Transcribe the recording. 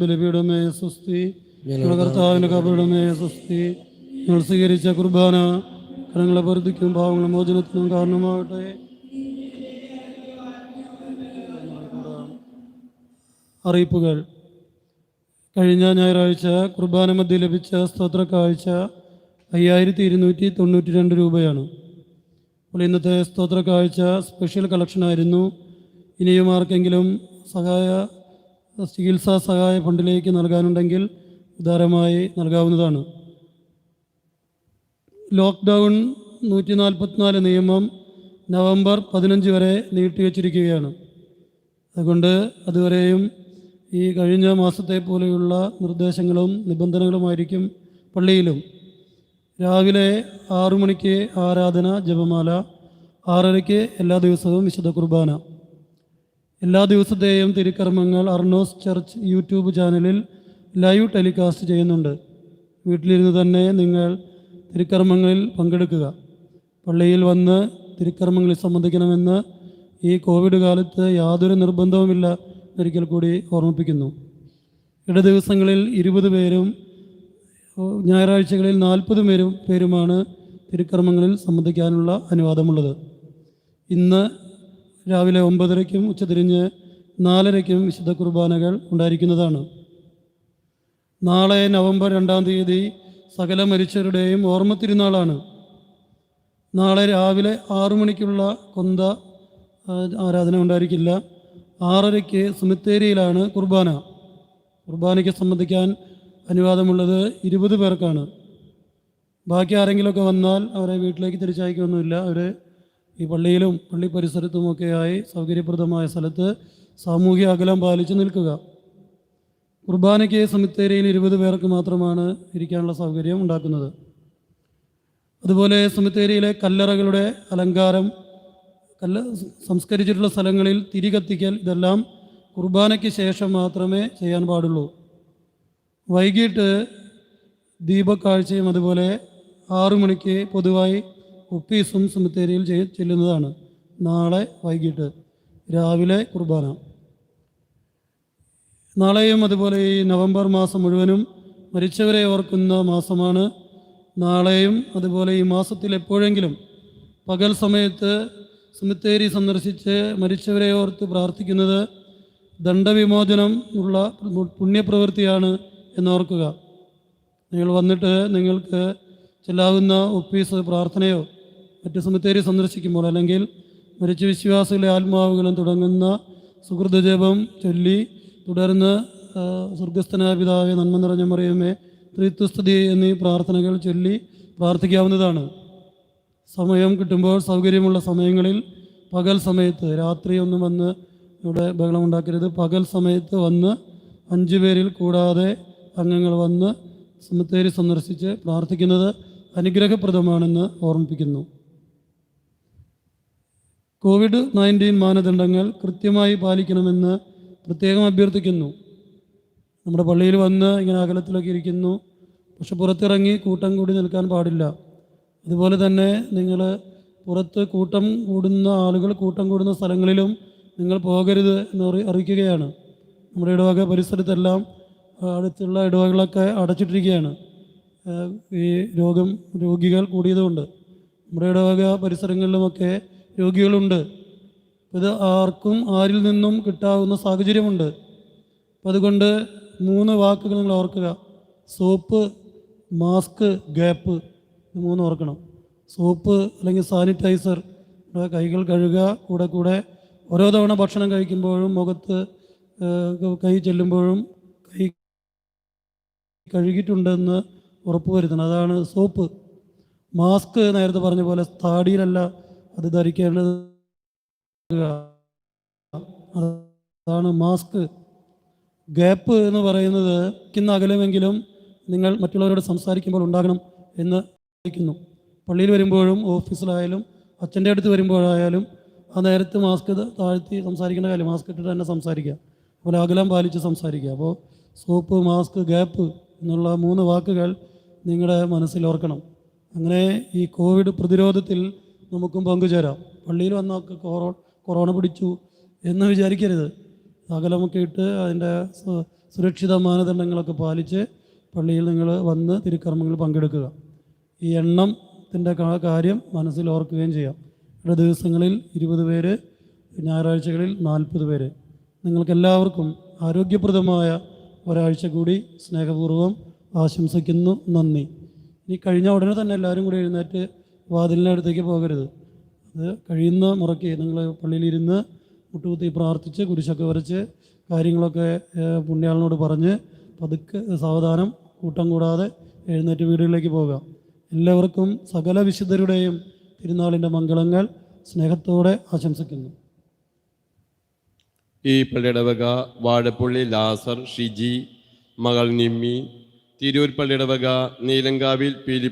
ബലിപീഠമേ സ്വസ്തി. കർത്താവിന്റെ കബറിടമേ സ്വസ്തി. ഞങ്ങൾ സ്വീകരിച്ച കുർബാന കരങ്ങളെ പൊരുത്തിക്കും ഭാവങ്ങളും മോചനത്തിനും കാരണമാകട്ടെ. അറിയിപ്പുകൾ. കഴിഞ്ഞ ഞായറാഴ്ച കുർബാന മധ്യ ലഭിച്ച സ്തോത്ര കാഴ്ച അയ്യായിരത്തി ഇരുന്നൂറ്റി തൊണ്ണൂറ്റി രണ്ട് രൂപയാണ്. അപ്പോൾ ഇന്നത്തെ സ്തോത്ര കാഴ്ച സ്പെഷ്യൽ കളക്ഷനായിരുന്നു ഇനിയും ആർക്കെങ്കിലും സഹായ ചികിത്സാ സഹായ ഫണ്ടിലേക്ക് നൽകാനുണ്ടെങ്കിൽ ഉദാരമായി നൽകാവുന്നതാണ്. ലോക്ക്ഡൗൺ നൂറ്റി നാൽപ്പത്തിനാല് നിയമം നവംബർ പതിനഞ്ച് വരെ നീട്ടിവെച്ചിരിക്കുകയാണ്. അതുകൊണ്ട് അതുവരെയും ഈ കഴിഞ്ഞ മാസത്തെ പോലെയുള്ള നിർദ്ദേശങ്ങളും നിബന്ധനകളുമായിരിക്കും പള്ളിയിലും. രാവിലെ ആറു മണിക്ക് ആരാധന ജപമാല ആറരയ്ക്ക് എല്ലാ ദിവസവും വിശുദ്ധ കുർബാന. എല്ലാ ദിവസത്തെയും തിരുക്കർമ്മങ്ങൾ അർണോസ് ചർച്ച് യൂട്യൂബ് ചാനലിൽ ലൈവ് ടെലികാസ്റ്റ് ചെയ്യുന്നുണ്ട്. വീട്ടിലിരുന്ന് തന്നെ നിങ്ങൾ തിരുക്കർമ്മങ്ങളിൽ പങ്കെടുക്കുക. പള്ളിയിൽ വന്ന് തിരുക്കർമ്മങ്ങളിൽ സംബന്ധിക്കണമെന്ന് ഈ കോവിഡ് കാലത്ത് യാതൊരു നിർബന്ധവുമില്ല ഒരിക്കൽ കൂടി ഓർമ്മിപ്പിക്കുന്നു. ഇട ദിവസങ്ങളിൽ ഇരുപത് പേരും ഞായറാഴ്ചകളിൽ നാൽപ്പത് പേരും പേരുമാണ് തിരുക്കർമ്മങ്ങളിൽ സംബന്ധിക്കാനുള്ള അനുവാദമുള്ളത്. ഇന്ന് രാവിലെ ഒമ്പതരയ്ക്കും ഉച്ചതിരിഞ്ഞ് നാലരയ്ക്കും വിശുദ്ധ കുർബാനകൾ ഉണ്ടായിരിക്കുന്നതാണ്. നാളെ നവംബർ രണ്ടാം തീയതി സകല മരിച്ചവരുടെയും ഓർമ്മ തിരുനാളാണ് നാളെ രാവിലെ ആറു മണിക്കുള്ള കൊന്ത ആരാധന ഉണ്ടായിരിക്കില്ല. ആറരയ്ക്ക് സുമിത്തേരിയിലാണ് കുർബാന. കുർബാനയ്ക്ക് സംബന്ധിക്കാൻ അനുവാദമുള്ളത് ഇരുപത് പേർക്കാണ്. ബാക്കി ആരെങ്കിലുമൊക്കെ വന്നാൽ അവരെ വീട്ടിലേക്ക് തിരിച്ചയക്കൊന്നുമില്ല അവർ ഈ പള്ളിയിലും പള്ളി പരിസരത്തുമൊക്കെയായി സൗകര്യപ്രദമായ സ്ഥലത്ത് സാമൂഹ്യ അകലം പാലിച്ച് നിൽക്കുക. കുർബാനയ്ക്ക് സെമിത്തേരിയിൽ ഇരുപത് പേർക്ക് മാത്രമാണ് ഇരിക്കാനുള്ള സൗകര്യം ഉണ്ടാക്കുന്നത്. അതുപോലെ സെമിത്തേരിയിലെ കല്ലറകളുടെ അലങ്കാരം കല്ല സംസ്കരിച്ചിട്ടുള്ള സ്ഥലങ്ങളിൽ തിരി കത്തിക്കൽ ഇതെല്ലാം കുർബാനയ്ക്ക് ശേഷം മാത്രമേ ചെയ്യാൻ പാടുള്ളൂ. വൈകിട്ട് ദീപക്കാഴ്ചയും അതുപോലെ ആറു മണിക്ക് പൊതുവായി സെമിത്തേരിയിൽ ചെയ് ചെല്ലുന്നതാണ്. നാളെ വൈകിട്ട് രാവിലെ കുർബാന. നാളെയും അതുപോലെ ഈ നവംബർ മാസം മുഴുവനും മരിച്ചവരെ ഓർക്കുന്ന മാസമാണ്. നാളെയും അതുപോലെ ഈ മാസത്തിൽ എപ്പോഴെങ്കിലും പകൽ സമയത്ത് സുമിത്തേരി സന്ദർശിച്ച് മരിച്ചവരെ ഓർത്ത് പ്രാർത്ഥിക്കുന്നത് ദണ്ഡവിമോചനം ഉള്ള പുണ്യപ്രവൃത്തിയാണ് എന്നോർക്കുക. നിങ്ങൾ വന്നിട്ട് നിങ്ങൾക്ക് ചെല്ലാവുന്ന ഒപ്പീസ് പ്രാർത്ഥനയോ മറ്റ് സെമിത്തേരി സന്ദർശിക്കുമ്പോൾ അല്ലെങ്കിൽ മരിച്ച വിശ്വാസികളെ ആത്മാവുകളും തുടങ്ങുന്ന സുഹൃതജപം ചൊല്ലി തുടർന്ന് സ്വർഗസ്ഥനായ പിതാവെ നന്മ നിറഞ്ഞ മറിയമേ ത്രിത്വസ്തുതി എന്നീ പ്രാർത്ഥനകൾ ചൊല്ലി പ്രാർത്ഥിക്കാവുന്നതാണ്. സമയം കിട്ടുമ്പോൾ സൗകര്യമുള്ള സമയങ്ങളിൽ പകൽ സമയത്ത് രാത്രി ഒന്നും വന്ന് ഇവിടെ ബഹളം ഉണ്ടാക്കരുത്. പകൽ സമയത്ത് വന്ന് അഞ്ചു പേരിൽ കൂടാതെ അംഗങ്ങൾ വന്ന് സെമിത്തേരി സന്ദർശിച്ച് പ്രാർത്ഥിക്കുന്നത് അനുഗ്രഹപ്രദമാണെന്ന് ഓർമ്മിപ്പിക്കുന്നു. കോവിഡ് നയന്റീൻ മാനദണ്ഡങ്ങൾ കൃത്യമായി പാലിക്കണമെന്ന് പ്രത്യേകം അഭ്യർത്ഥിക്കുന്നു. നമ്മുടെ പള്ളിയിൽ വന്ന് ഇങ്ങനെ അകലത്തിലൊക്കെ ഇരിക്കുന്നു. പക്ഷെ പുറത്തിറങ്ങി കൂട്ടം കൂടി നിൽക്കാൻ പാടില്ല. അതുപോലെ തന്നെ നിങ്ങൾ പുറത്ത് കൂട്ടം കൂടുന്ന ആളുകൾ കൂട്ടം കൂടുന്ന സ്ഥലങ്ങളിലും നിങ്ങൾ പോകരുത് എന്ന് അറി അറിയിക്കുകയാണ്. നമ്മുടെ ഇടവക പരിസരത്തെല്ലാം അടുത്തുള്ള ഇടവകളൊക്കെ അടച്ചിട്ടിരിക്കുകയാണ്. ഈ രോഗം രോഗികൾ കൂടിയതുകൊണ്ട്. നമ്മുടെ ഇടവക പരിസരങ്ങളിലുമൊക്കെ രോഗികളുണ്ട്. ഇത് ആർക്കും ആരിൽ നിന്നും കിട്ടാവുന്ന സാഹചര്യമുണ്ട്. അപ്പം അതുകൊണ്ട് മൂന്ന് വാക്കുകൾ നിങ്ങൾ ഓർക്കുക. സോപ്പ് മാസ്ക് ഗ്യാപ്പ് മൂന്ന് ഓർക്കണം. സോപ്പ് അല്ലെങ്കിൽ സാനിറ്റൈസർ കൈകൾ കഴുകുക കൂടെ കൂടെ ഓരോ തവണ ഭക്ഷണം കഴിക്കുമ്പോഴും മുഖത്ത് കൈ ചെല്ലുമ്പോഴും കൈ കഴുകിയിട്ടുണ്ടെന്ന് ഉറപ്പുവരുത്തണം അതാണ് സോപ്പ്. മാസ്ക് നേരത്തെ പറഞ്ഞ പോലെ താടിയിലല്ല അത് ധരിക്കേണ്ടത് അതാണ് മാസ്ക്. ഗ്യാപ്പ് എന്ന് പറയുന്നത് ഇന്ന് അകലമെങ്കിലും നിങ്ങൾ മറ്റുള്ളവരോട് സംസാരിക്കുമ്പോൾ ഉണ്ടാകണം എന്ന് ചോദിക്കുന്നു പള്ളിയിൽ വരുമ്പോഴും ഓഫീസിലായാലും അച്ഛന്റെ അടുത്ത് വരുമ്പോഴായാലും ആ നേരത്ത് മാസ്ക് താഴ്ത്തി സംസാരിക്കേണ്ട കാര്യം മാസ്ക് ഇട്ടിട്ട് തന്നെ സംസാരിക്കുക. അതുപോലെ അകലം പാലിച്ച് സംസാരിക്കുക. അപ്പോൾ സോപ്പ് മാസ്ക് ഗ്യാപ്പ് എന്നുള്ള മൂന്ന് വാക്കുകൾ നിങ്ങളുടെ മനസ്സിൽ ഓർക്കണം. അങ്ങനെ ഈ കോവിഡ് പ്രതിരോധത്തിൽ നമുക്കും പങ്കുചേരാം. പള്ളിയിൽ വന്നൊക്കെ കൊറോ കൊറോണ പിടിച്ചു എന്ന് വിചാരിക്കരുത്. അകലമൊക്കെ ഇട്ട് അതിന്റെ സുരക്ഷിത മാനദണ്ഡങ്ങളൊക്കെ പാലിച്ച് പള്ളിയിൽ നിങ്ങൾ വന്ന് തിരുക്കർമ്മങ്ങളിൽ പങ്കെടുക്കുക. ഈ എണ്ണത്തിന്റെ കാര്യം മനസ്സിൽ ഓർക്കുകയും ചെയ്യാം. ഇവിടെ ദിവസങ്ങളിൽ ഇരുപത് പേര് ഞായറാഴ്ചകളിൽ നാൽപ്പത് പേര്. നിങ്ങൾക്കെല്ലാവർക്കും ആരോഗ്യപ്രദമായ ഒരാഴ്ച കൂടി സ്നേഹപൂർവം ആശംസിക്കുന്നു. നന്ദി. ഇനി കഴിഞ്ഞ ഉടനെ തന്നെ എല്ലാവരും കൂടി എഴുന്നേറ്റ് വാതിലിന്റെ അടുത്തേക്ക് പോകരുത്. അത് കഴിയുന്ന മുറയ്ക്ക് നിങ്ങൾ പള്ളിയിലിരുന്ന് മുട്ടുകുത്തി പ്രാർത്ഥിച്ച് കുരിശൊക്കെ വരച്ച് കാര്യങ്ങളൊക്കെ പുണ്യാളിനോട് പറഞ്ഞ് പതുക്കെ സാവധാനം കൂട്ടം കൂടാതെ എഴുന്നേറ്റ് വീടുകളിലേക്ക് പോകാം എല്ലാവർക്കും സകല വിശുദ്ധരുടെയും തിരുനാളിന്റെ മംഗളങ്ങൾ സ്നേഹത്തോടെ ആശംസിക്കുന്നു. ഈ പള്ളിയുടെ വക വാഴപ്പള്ളി ലാസർ ഷിജി മകൾ നിമ്മി തിരൂർ പള്ളിയുടെ വക നീലങ്കാവിൽ പീലി